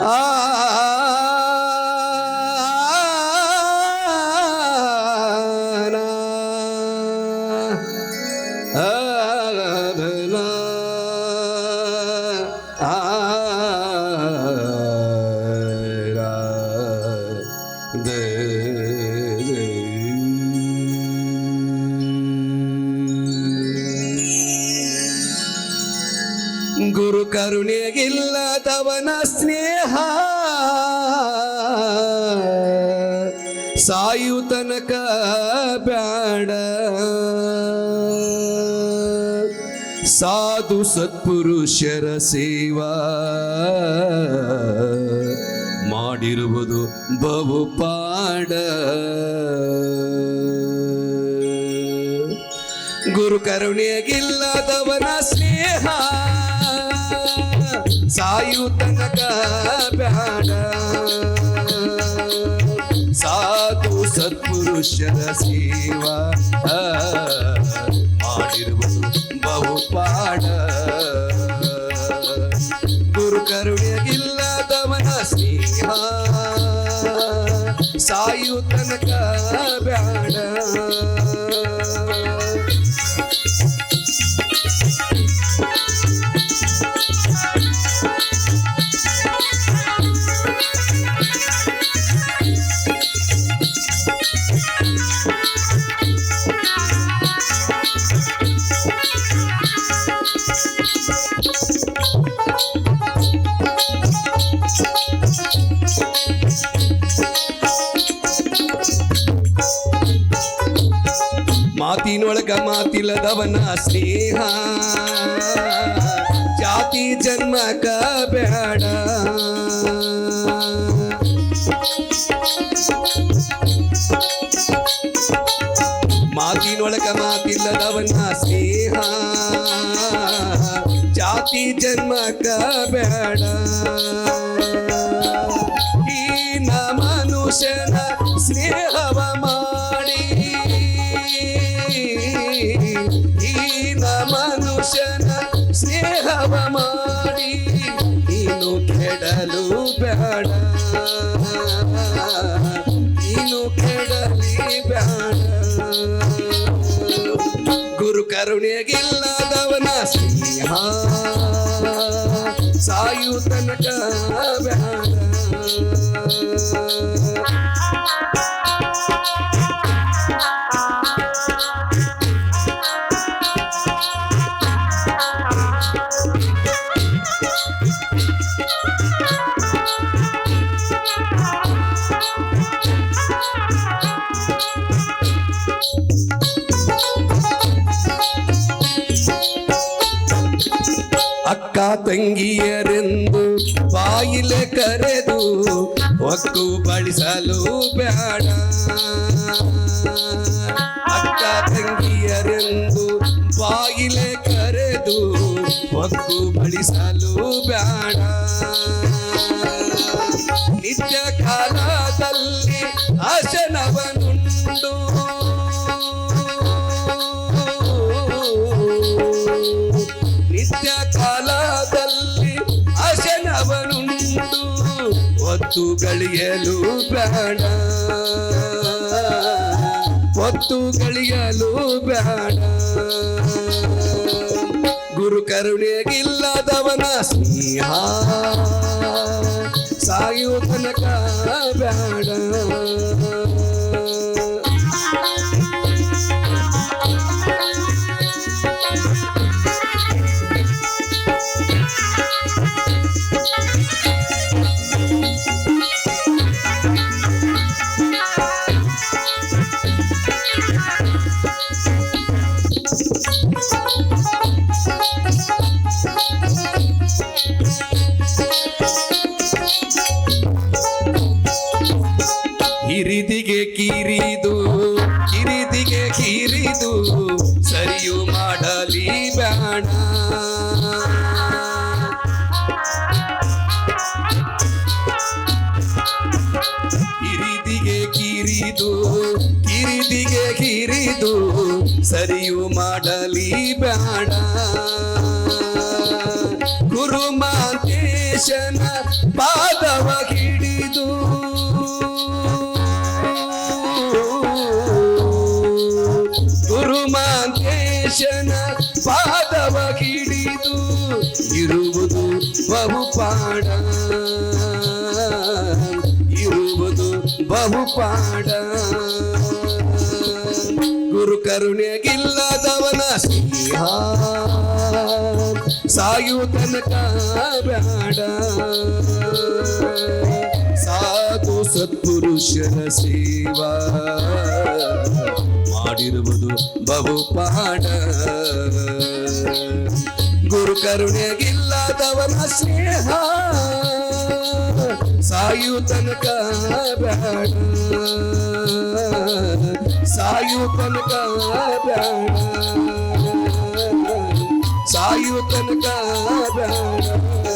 啊。ಗುರು ಕರುಣೆಗಿಲ್ಲದವನ ಸ್ನೇಹ. ಸಾಯು ತನಕ ಬ್ಯಾಡ. ಸಾಧು ಸತ್ಪುರುಷರ ಸೇವಾ ಮಾಡಿರುವುದು ಬಹುಪಾಡ. ಗುರು ಕರುಣೆಗಿಲ್ಲದವನ ಸ್ನೇಹ. ಸಾಯು ತನಕ ಬ್ಯಾಡ. ಸಾಧು ಸತ್ಪುರುಷರ ಸೇವಾ ಮಾಡಿರುವುದು ಬಹುಪಾಡ. ಗುರು ಕರುಣೆಗಿಲ್ಲದವನ ಸ್ನೇಹ ಸಾಯು ತನಕ ಬ್ಯಾಡ. ಮಾತಿನೊಳಗ ಮಾತಿಲ್ಲದವನ ಸ್ನೇಹ ಜಾತಿ ಜನ್ಮಕ ಬೇಡ ಮಾತಿನೊಳಗ ಮಾತಿಲ್ಲದವನ ಸ್ನೇಹ ಜಾತಿ ಜನ್ಮಕ ಬೇಡ ಸ್ನೇಹವ ಮಾಡಿ ನೀನು ಕೆಡಲು ಬೇಡ. ನೀನು ಕೆಡಲಿ ಬೇಡ. ಗುರು ಕರುಣೆಗಿಲ್ಲದವನ ಸಿಂಹ ಸಾಯು ತನಕ ಬೇಡ. ಅಕ್ಕ ತಂಗಿಯರೆಂದು ಬಾಯಿಲೆ ಕರೆದು ಒಕ್ಕು ಬಳಸಲು ಬೇಡ. ಅಕ್ಕ ತಂಗಿಯರೆಂದು ಬಾಯಿಲೆ ಕರೆದು ಒಕ್ಕು ಬಳಸಲು ಬೇಡ. ಒತ್ತು ಗಳಿಯಲು ಬೇಡ. ಒತ್ತು ಗಳಿಯಲು ಬೇಡ. ಗುರು ಕರುಣೆಗಿಲ್ಲದವನ ಸ್ನೇಹ ಸಾಯುವ ತನಕ ಬೇಡ. ಹಿರಿದಿಗೆ ಕಿರಿದು, ಕಿರಿದಿಗೆ ಕಿರಿದು, ಸರಿಯು ಮಾಡಲಿ ಬೇಡ ಕಿರಿದಿಗೆ ಕಿರಿದು ಕಿರಿದಿಗೆ ಕಿರಿದು, ಸರಿಯು ಮಾಡಲಿ ಬೇಡ ಗುರು ಮಾತೇಶನ ಪಾದವ ಹಿಡಿದು ಗುರುಮಾಂತೇಶನ ಪಾದವ ಹಿಡಿದು ಇರುವುದು ಬಹುಪಾಡ. ಇರುವುದು ಬಹುಪಾಡ. ಗುರು ಕರುಣೆಗಿಲ್ಲದವನ ಸ್ನೇಹ ಸಾಯು ತನಕ ಬೇಡ ಸಾಧು ಸತ್ಪುರುಷನ ಸೇವಾ. ಮಾಡಿರುವುದು ಬಹುಪಾಠ ಗುರು ಕರುಣೆಗಿಲ್ಲದವನ ಸ್ನೇಹ ಸಾಯು ತನಕ ಬ್ಯಾಡ. ಸಾಯು ತನಕ ಬ್ಯಾಡ. ಸಾಯು ತನಕ ಬೇಡ